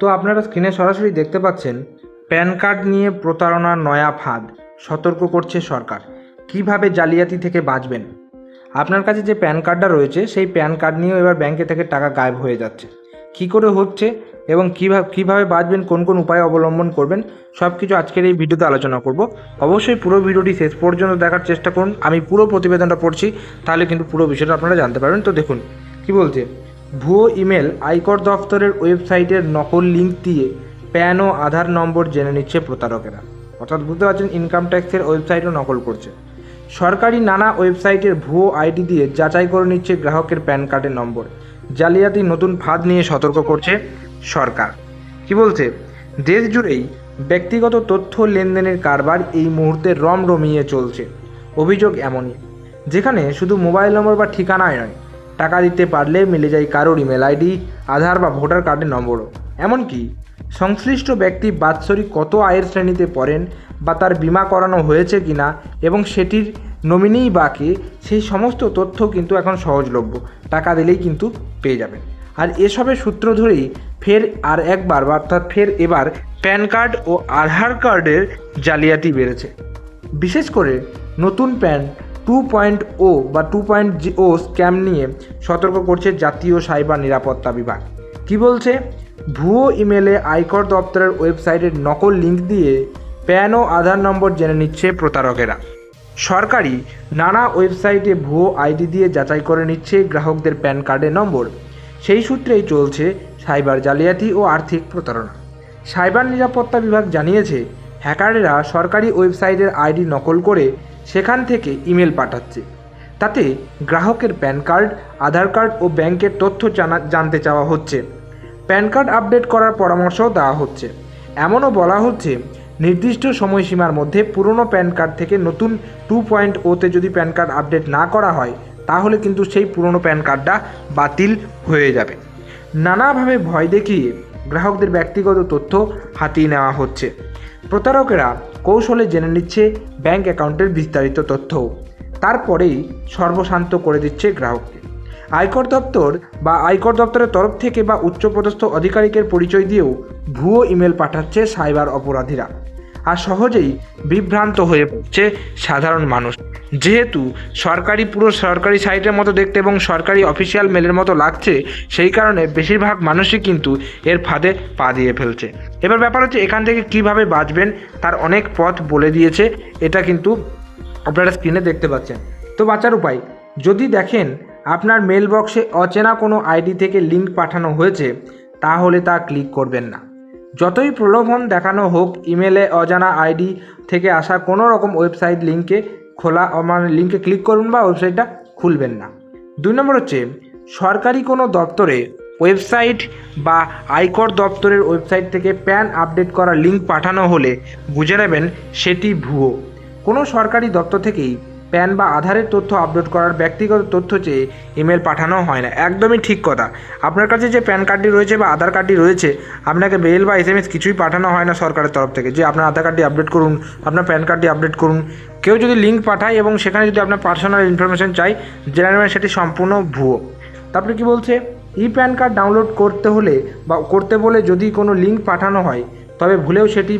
তো আপনারা স্ক্রিনে সরাসরি দেখতে পাচ্ছেন প্যান কার্ড নিয়ে প্রতারণার নয়া ফাঁদ, সতর্ক করছে সরকার। কীভাবে জালিয়াতি থেকে বাঁচবেন? আপনার কাছে যে প্যান কার্ডটা রয়েছে, সেই প্যান কার্ড নিয়েও এবার ব্যাংকে থেকে টাকা গায়েব হয়ে যাচ্ছে। কী করে হচ্ছে এবং কীভাবে কীভাবে বাঁচবেন, কোন কোন উপায় অবলম্বন করবেন সব কিছু আজকের এই ভিডিওতে আলোচনা করব। অবশ্যই পুরো ভিডিওটি শেষ পর্যন্ত দেখার চেষ্টা করুন। আমি পুরো প্রতিবেদনটা পড়ছি, তাহলে কিন্তু পুরো বিষয়টা আপনারা জানতে পারবেন। তো দেখুন, কি বলছে? ভুয়ো ইমেল আয়কর দফতরের ওয়েবসাইটের নকল লিঙ্ক দিয়ে প্যান ও আধার নম্বর জেনে নিচ্ছে প্রতারকেরা। অর্থাৎ বুঝতে পারছেন ইনকাম ট্যাক্সের ওয়েবসাইটও নকল করছে। সরকারি নানা ওয়েবসাইটের ভুয়ো আইডি দিয়ে যাচাই করে নিচ্ছে গ্রাহকের প্যান কার্ডের নম্বর। জালিয়াতি নতুন ফাঁদ নিয়ে সতর্ক করছে সরকার। কি বলছে? দেশ জুড়েই ব্যক্তিগত তথ্য লেনদেনের কারবার এই মুহূর্তে রমরমিয়ে চলছে। অভিযোগ এমনই, যেখানে শুধু মোবাইল নম্বর বা ঠিকানায় নয় টাকা দিতে পারলে মিলে যায় কারোর ইমেল আইডি, আধার বা ভোটার কার্ডের নম্বরও। এমনকি সংশ্লিষ্ট ব্যক্তি বাৎসরিক কত আয়ের শ্রেণীতে পড়েন বা তার বিমা করানো হয়েছে কিনা এবং সেটির নমিনিই বা কে, সেই সমস্ত তথ্য কিন্তু এখন সহজলভ্য। টাকা দিলেই কিন্তু পেয়ে যাবেন। আর এসবের সূত্র ধরেই ফের আর একবার অর্থাৎ ফের এবার প্যান কার্ড ও আধার কার্ডের জালিয়াতি বেড়েছে। বিশেষ করে নতুন প্যান টু পয়েন্ট ও বা টু পয়েন্ট ও স্ক্যাম নিয়ে সতর্ক করছে জাতীয় সাইবার নিরাপত্তা বিভাগ। কি বলছে? ভুয়ো ইমেলে আয়কর দপ্তরের ওয়েবসাইটের নকল লিঙ্ক দিয়ে প্যান ও আধার নম্বর জেনে নিচ্ছে প্রতারকেরা। সরকারি নানা ওয়েবসাইটে ভুয়ো আইডি দিয়ে যাচাই করে নিচ্ছে গ্রাহকদের প্যান কার্ডের নম্বর। সেই সূত্রেই চলছে সাইবার জালিয়াতি ও আর্থিক প্রতারণা। সাইবার নিরাপত্তা বিভাগ জানিয়েছে, হ্যাকারেরা সরকারি ওয়েবসাইটের আইডি নকল করে সেখান থেকে ইমেল পাঠাচ্ছে। তাতে গ্রাহকের প্যান কার্ড, আধার কার্ড ও ব্যাংকের তথ্য জানা জানতে চাওয়া হচ্ছে। প্যান কার্ড আপডেট করার পরামর্শও দেওয়া হচ্ছে। এমনও বলা হচ্ছে, নির্দিষ্ট সময়সীমার মধ্যে পুরনো প্যান কার্ড থেকে নতুন টু পয়েন্ট ওতে যদি প্যান কার্ড আপডেট না করা হয়, তাহলে কিন্তু সেই পুরনো প্যান কার্ডটা বাতিল হয়ে যাবে। নানাভাবে ভয় দেখিয়ে গ্রাহকদের ব্যক্তিগত তথ্য হাতিয়ে নেওয়া হচ্ছে। প্রতারকেরা কৌশলে জেনে নিচ্ছে ব্যাংক অ্যাকাউন্টের বিস্তারিত তথ্যও তারপরেই সর্বশান্ত করে দিচ্ছে গ্রাহককে। আয়কর দপ্তর বা আয়কর দপ্তরের তরফ থেকে বা উচ্চপদস্থ আধিকারিকের পরিচয় দিয়েও ভুয়ো ইমেল পাঠাচ্ছে সাইবার অপরাধীরা। আর সহজেই বিভ্রান্ত হয়ে পড়ছে সাধারণ মানুষ। যেহেতু সরকারি পুরো সরকারি সাইটের মতো দেখতে এবং সরকারি অফিসিয়াল মেলের মতো লাগছে, সেই কারণে বেশিরভাগ মানুষই কিন্তু এর ফাঁদে পা দিয়ে ফেলছে। এবার ব্যাপার হচ্ছে এখান থেকে কীভাবে বাঁচবেন, তার অনেক পথ বলে দিয়েছে, এটা কিন্তু আপনারা স্ক্রিনে দেখতে পাচ্ছেন। তো বাঁচার উপায়, যদি দেখেন আপনার মেল বক্সে অচেনা কোনো আইডি থেকে লিঙ্ক পাঠানো হয়েছে, তাহলে তা ক্লিক করবেন না। যতই প্রলোভন দেখানো হোক ইমেলে অজানা আইডি থেকে আসা কোনো রকম ওয়েবসাইট লিঙ্কে খোলা মানে লিঙ্কে ক্লিক করুন বা ওয়েবসাইটটা খুলবেন না। দুই নম্বর হচ্ছে, সরকারি কোনো দপ্তরে ওয়েবসাইট বা আয়কর দপ্তরের ওয়েবসাইট থেকে প্যান আপডেট করা লিঙ্ক পাঠানো হলে বুঝে নেবেন সেটি ভুয়ো। কোনো সরকারি দপ্তর থেকেই প্যান বা আধারের তথ্য আপলোড করার ব্যক্তিগত তথ্য চেয়ে ইমেল পাঠানো হয় না। একদমই ঠিক কথা। আপনার কাছে যে প্যান কার্ডটি রয়েছে বা আধার কার্ডটি রয়েছে, আপনাকে মেল বা এস এম এস কিছুই পাঠানো হয় না সরকারের তরফ থেকে। যে আপনার আধার কার্ডটি আপডেট করুন, আপনার প্যান কার্ডটি আপডেট করুন, কেউ যদি লিঙ্ক পাঠায় এবং সেখানে যদি আপনার পার্সোনাল ইনফরমেশন চাই, জেনে নেবেন সেটি সম্পূর্ণ ভুয়ো। তারপরে কি বলছে? ই প্যান কার্ড ডাউনলোড করতে হলে বা করতে বলে যদি কোনো লিঙ্ক পাঠানো হয়, তবে ভুলেও সেটি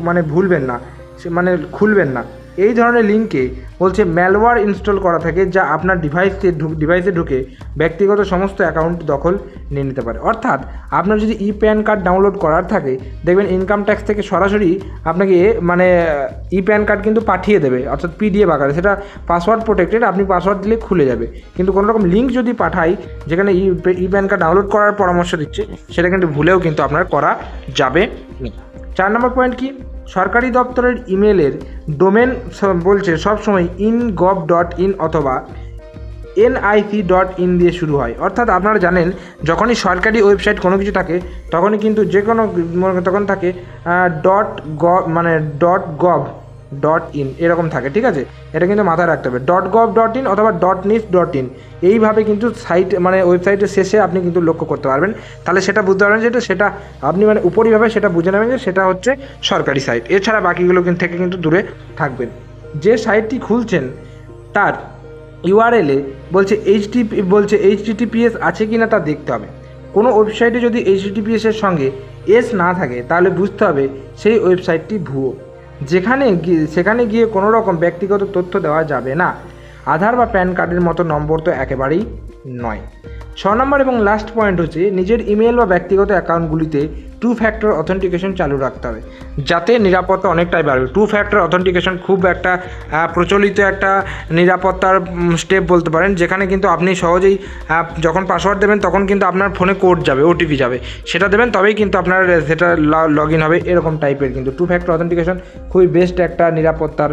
মানে ভুলবেন না। সে মানে খুলবেন না। এই ধরনের লিঙ্কে বলছে ম্যালওয়্যার ইনস্টল করা থাকে যা আপনার ডিভাইসে ডিভাইসে ঢুকে ব্যক্তিগত সমস্ত অ্যাকাউন্ট দখল নিয়ে নিতে পারে। অর্থাৎ আপনার যদি ই প্যান কার্ড ডাউনলোড করার থাকে, দেখবেন ইনকাম ট্যাক্স থেকে সরাসরি আপনাকে মানে ই প্যান কার্ড কিন্তু পাঠিয়ে দেবে, অর্থাৎ পিডিএফ আকারে। সেটা পাসওয়ার্ড প্রোটেক্টেড আপনি পাসওয়ার্ড দিলে খুলে যাবে। কিন্তু কোনো রকম লিঙ্ক যদি পাঠাই, যেখানে e e PAN card download করার পরামর্শ দিচ্ছে, সেটা কিন্তু ভুলেও কিন্তু আপনার করা যাবে চার নম্বর পয়েন্ট কি? সরকারি দপ্তরের ইমেলের ডোমেন বলছে সবসময় ইন গভ ডট ইন অথবা এনআইসি ডট ইন দিয়ে শুরু হয়। অর্থাৎ আপনারা জানেন, যখনই সরকারি ওয়েবসাইট কোনো কিছু থাকে, তখনই কিন্তু যে কোনো তখন থাকে ডট গভ মানে ডট গভ ডট ইন, এরকম থাকে, ঠিক আছে? এটা কিন্তু মাথায় রাখতে হবে। ডট গভ ডট ইন অথবা ডট নিস ডট ইন, এইভাবে কিন্তু সাইট মানে ওয়েবসাইটের শেষে আপনি কিন্তু লক্ষ্য করতে পারবেন। তাহলে সেটা বুঝতে পারবেন যে এটা সেটা আপনি মানে উপরিভাবে সেটা বুঝে নেবেন যে সেটা হচ্ছে সরকারি সাইট। এছাড়া বাকিগুলো কিন্তু থেকে কিন্তু দূরে থাকবেন। যে সাইটটি খুলছেন, তার ইউআরএলে বলছে এইচটিপি, বলছে এইচটিটিপিএস আছে কি না তা দেখতে হবে। কোনো ওয়েবসাইটে যদি এইচটিটিপিএস এর সঙ্গে এস না থাকে, তাহলে বুঝতে হবে সেই ওয়েবসাইটটি ভুয়ো। যেখানে সেখানে গিয়ে কোনো রকম ব্যক্তিগত তথ্য দেওয়া যাবে না। আধার বা প্যান কার্ডের মতো নম্বর তো একেবারেই নয়। ছ নম্বর এবং লাস্ট পয়েন্ট হচ্ছে, নিজের ইমেল বা ব্যক্তিগত অ্যাকাউন্টগুলিতে টু ফ্যাক্টর অথেন্টিকেশন চালু রাখতে হবে। যাতে নিরাপত্তা অনেকটাই বাড়বে। টু ফ্যাক্টর অথেন্টিকেশন খুব একটা প্রচলিত একটা নিরাপত্তার স্টেপ বলতে পারেন, যেখানে কিন্তু আপনি সহজেই যখন পাসওয়ার্ড দেবেন তখন কিন্তু আপনার ফোনে কোড যাবে ওটিপি যাবে। সেটা দেবেন, তবেই কিন্তু আপনার সেটা লগ ইন হবে, এরকম টাইপের কিন্তু। টু ফ্যাক্টর অথেন্টিকেশন খুবই বেস্ট একটা নিরাপত্তার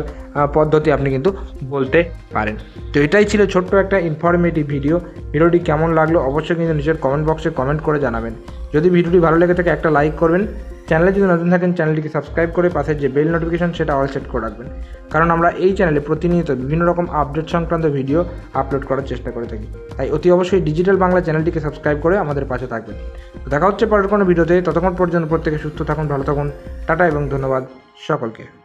পদ্ধতি আপনি কিন্তু বলতে পারেন। তো এটাই ছিল ছোট্ট একটা ইনফরমেটিভ ভিডিও ভিডিওটি কেমন লাগল অবশ্যই কিন্তু নিজের কমেন্ট বক্সে কমেন্ট করে জানাবেন। যদি ভিডিওটি ভালো লেগে থাকে একটা লাইক করবেন। চ্যানেলে যদি নতুন থাকেন চ্যানেলটিকে সাবস্ক্রাইব করে পাশে যে বেল নোটিফিকেশন সেটা অল সেট করে রাখবেন। কারণ আমরা এই চ্যানেলে প্রতিনিয়ত বিভিন্ন রকম আপডেট সংক্রান্ত ভিডিও আপলোড করার চেষ্টা করে থাকি। তাই অতি অবশ্যই ডিজিটাল বাংলা চ্যানেলটিকে সাবস্ক্রাইব করে আমাদের পাশে থাকবেন। দেখা হচ্ছে পরের কোনো ভিডিওতে ততক্ষণ পর্যন্ত প্রত্যেকে সুস্থ থাকুন, ভালো থাকুন। টাটা এবং ধন্যবাদ সকলকে।